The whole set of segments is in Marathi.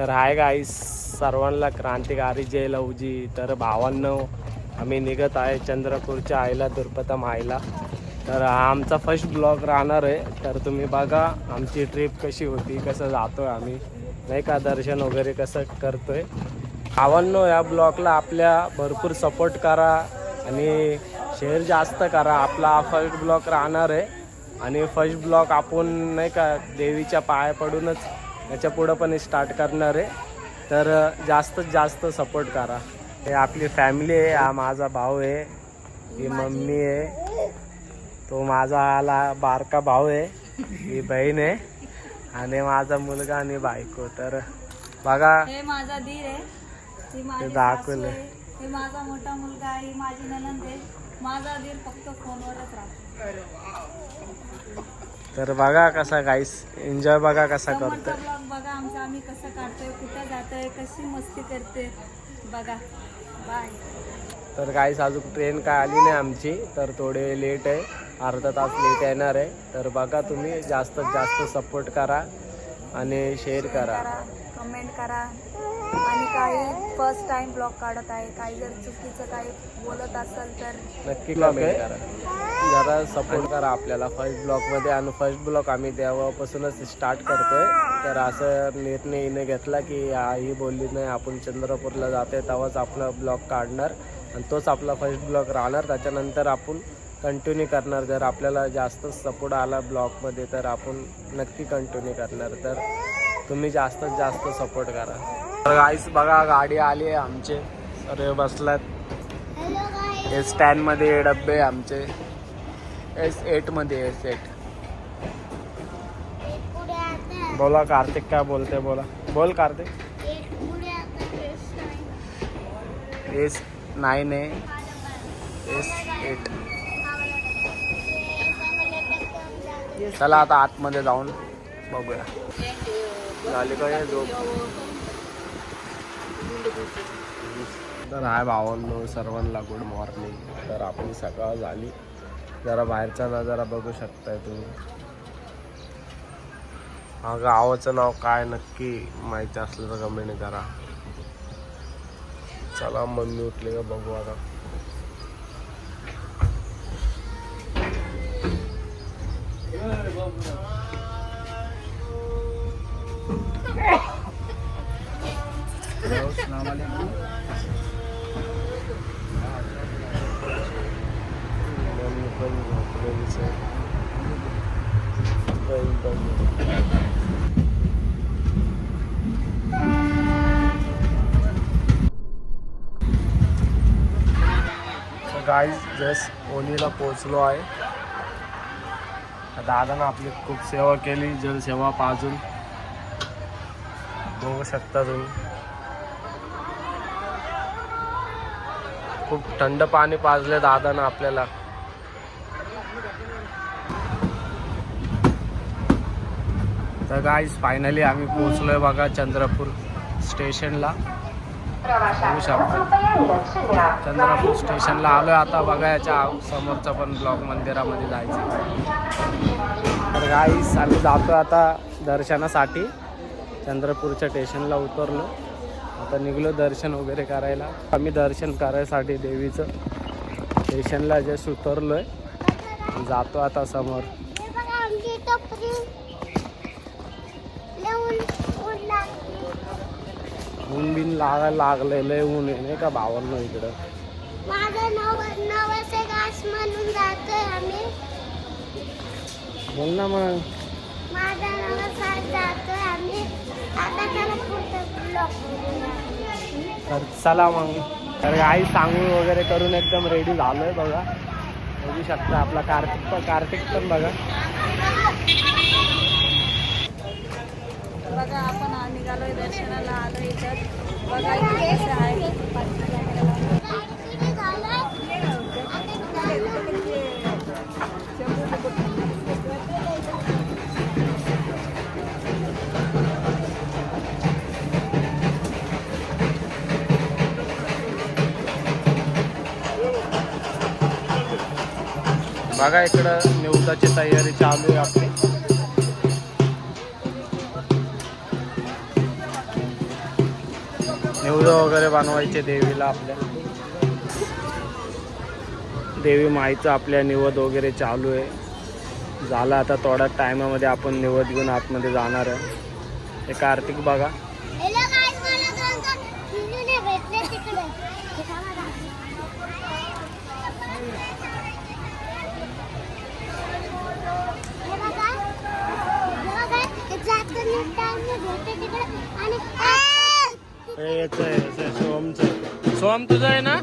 तर हाय गाईस सर्वांना क्रांतिकारी जय लवजी. तर भावांनो आम्ही निघत आहे चंद्रपूरच्या आईला दुर्पतम आईला. तर हा आमचा फर्स्ट ब्लॉग राहणार आहे. तर तुम्ही बघा आमची ट्रिप कशी होती कसं जातो आहे आम्ही. नाही का दर्शन वगैरे कसं करतो आहे भावांनो या ब्लॉगला आपल्या भरपूर सपोर्ट करा आणि शेअर जास्त करा. आपला फर्स्ट ब्लॉग राहणार आहे. आणि फर्स्ट ब्लॉग आपण नाही का देवीच्या पाया पडूनच याच्या पुढं पण स्टार्ट करणार आहे. तर जास्तीत जास्त सपोर्ट करा. हे आपली फॅमिली आहे हा माझा भाऊ आहे ही मम्मी आहे तो माझा आला बारका भाऊ आहे ही बहीण आहे आणि माझा मुलगा आणि बायको. तर बघा. हे माझा धीर आहे. ही माझी ते सासू दाखवलंय. आहे. हे माझा मोठा मुलगा आहे ही माझी ननंद आहे. माझा धीर फक्त फोनवरच राहतो. तर बघा कसा गाईस एन्जॉय बघा कसा करतोय. बघा आमचा आम्ही कसं काढतोय कुठं जातोय कशी मस्ती करते बघा. बाय तर काहीच अजून ट्रेन काय आली नाही आमची तर थोडे लेट आहे. अर्धा तास लेट येणार आहे. तर बघा तुम्ही जास्तीत जास्त सपोर्ट करा आणि शेअर करा. कमेंट करा. आणि काही फर्स्ट टाइम ब्लॉग काढत आहे. काही जर चुकीचं काही बोलत असेल तर नक्की कमेंट करा. जरा सपोर्ट करा आपल्याला. फर्स्ट ब्लॉकमध्ये आणि फर्स्ट ब्लॉक आम्ही तेव्हापासूनच स्टार्ट करतोय. तर असं निर्णय हिने घेतला की आई बोलली नाही आपण चंद्रपूरला जाते तेव्हाच आपला ब्लॉग काढणार. आणि तोच आपला फर्स्ट ब्लॉग राहणार. त्याच्यानंतर आपण कंटिन्यू करणार. जर आपल्याला जास्त सपोर्ट आला ब्लॉगमध्ये तर आपण नक्की कंटिन्यू करणार. तर तुम्ही जास्तीत जास्त सपोर्ट करा. गाईस बघा गाडी आली आहे आमचे. सर्व बसलात. हे स्टँडमध्ये डब्बे आहे आमचे. एस एटमध्ये एस एट बोला कार्तिक काय बोलते बोला. बोल कार्तिक. एस नाईन आहे. एस एट चला आता आतमध्ये जाऊन बघूया. झाली काय झोप? तर हाय भावांनो सर्वांना गुड मॉर्निंग तर आपली सकाळ झाली. जरा बाहेरचा नजारा बघू शकताय तुम्ही. हा गावाचं नाव काय नक्की माहिती असलं तर कमेंट करा. चला मम्मी उठले का बघू आता. मम्मी गाईज जस्ट ओलीला पोचलो आहे. दादानं आपली खूप सेवा केली जर सेवा पाजून. बघू शकता तुम्ही. खूप थंड पाणी पाजले दादानं आपल्याला. तर गाईज फायनली आम्ही पोहोचलोय बघा चंद्रपूर स्टेशनला. बघू शकतो. चंद्रपूर स्टेशनला आलोय आता बघा याच्या समोरचा पण ब्लॉक मंदिरामध्ये जायचं. तर गाईस आम्ही जातो आता दर्शनासाठी. चंद्रपूरच्या स्टेशनला उतरलो. आता निघलो दर्शन वगैरे करायला. आम्ही दर्शन करायसाठी देवीचं. स्टेशनला जस्ट उतरलो आहे जातो आता समोर. ऊन बिन लागायला लागलेलं आहे ऊन आहे नाही का भावांना इकडं? बोल ना मग. माझा नवसा जातोय आम्ही. आता त्याला पुढचं ब्लॉक तर चला मग. तर आई सांगून वगैरे करून एकदम रेडी झालोय बघा. बघू शकता आपला कार्तिक पण कार्तिक पण बघा. बघा आपण आ- निघालोय दर्शनाला आलो इथं. बघा इथे कसं आहे. बघा इकडं निवदाची तयारी चालू आहे आपली. निवड वगैरे बनवायचे देवीला आपल्या. देवी माईचं आपल्या निवद वगैरे चालू आहे. झालं आता थोड्या टायमामध्ये आपण निवद घेऊन आतमध्ये जाणार आहे. हे कार्तिक बघा हॅलो गाईस मला दोन दोन हिंदूने भेटले तिकडे हे थांबा दाखवते. हे बघा हे बघा हे जाताना टाइमने भेटते तिकडे आणि हे याचं आहे याचं आहे, सोमचं आहे. सोम तुझं आहे ना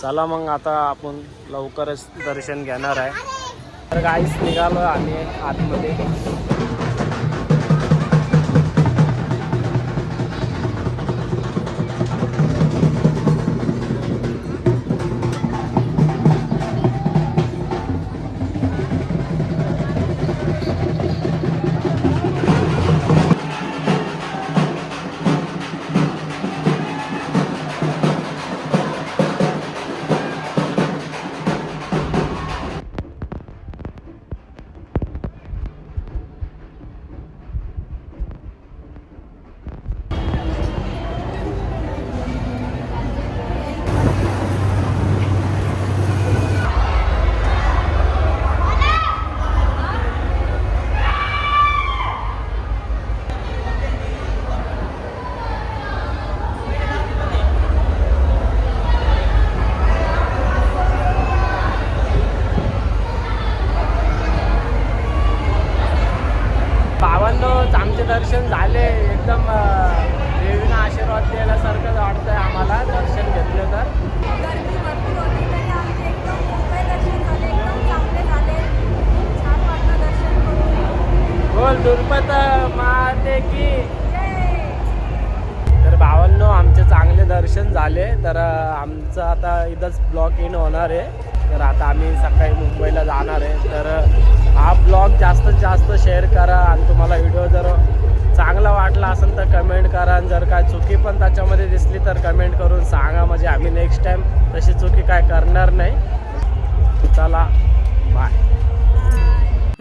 चला मग आता आपण लवकरच दर्शन घेणार आहे. तर गाईस निघालो आम्ही आतमध्ये. बाबांनो आमचे दर्शन झाले. एकदम देवीनं आशीर्वाद द्यायलासारखं वाटतंय आम्हाला दर्शन घेतलं तर. बोल दुर्पत माते की. तर भावांनो आमचे चांगले दर्शन झाले. तर आमचं आता इथंच ब्लॉक इन होणार आहे. तर आता आम्ही सकाळी मुंबईला जाणार आहे. तर हा ब्लॉग जास्तीत जास्त शेअर करा आणि तुम्हाला व्हिडिओ जर चांगला वाटला असेल तर कमेंट करा आणि जर काय चुकी पण त्याच्यामध्ये दिसली तर कमेंट करून सांगा. म्हणजे आम्ही नेक्स्ट टाईम तशी चुकी काय करणार नाही. चला बाय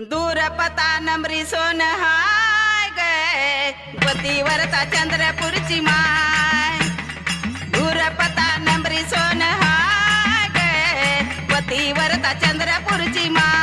दूर पता नमरी सोन हाय गे. पतीवरचा चंद्रपूरची माय. दूर पता नमरी सोन हाय गे. पतीवरचा चंद्रपूरची माय.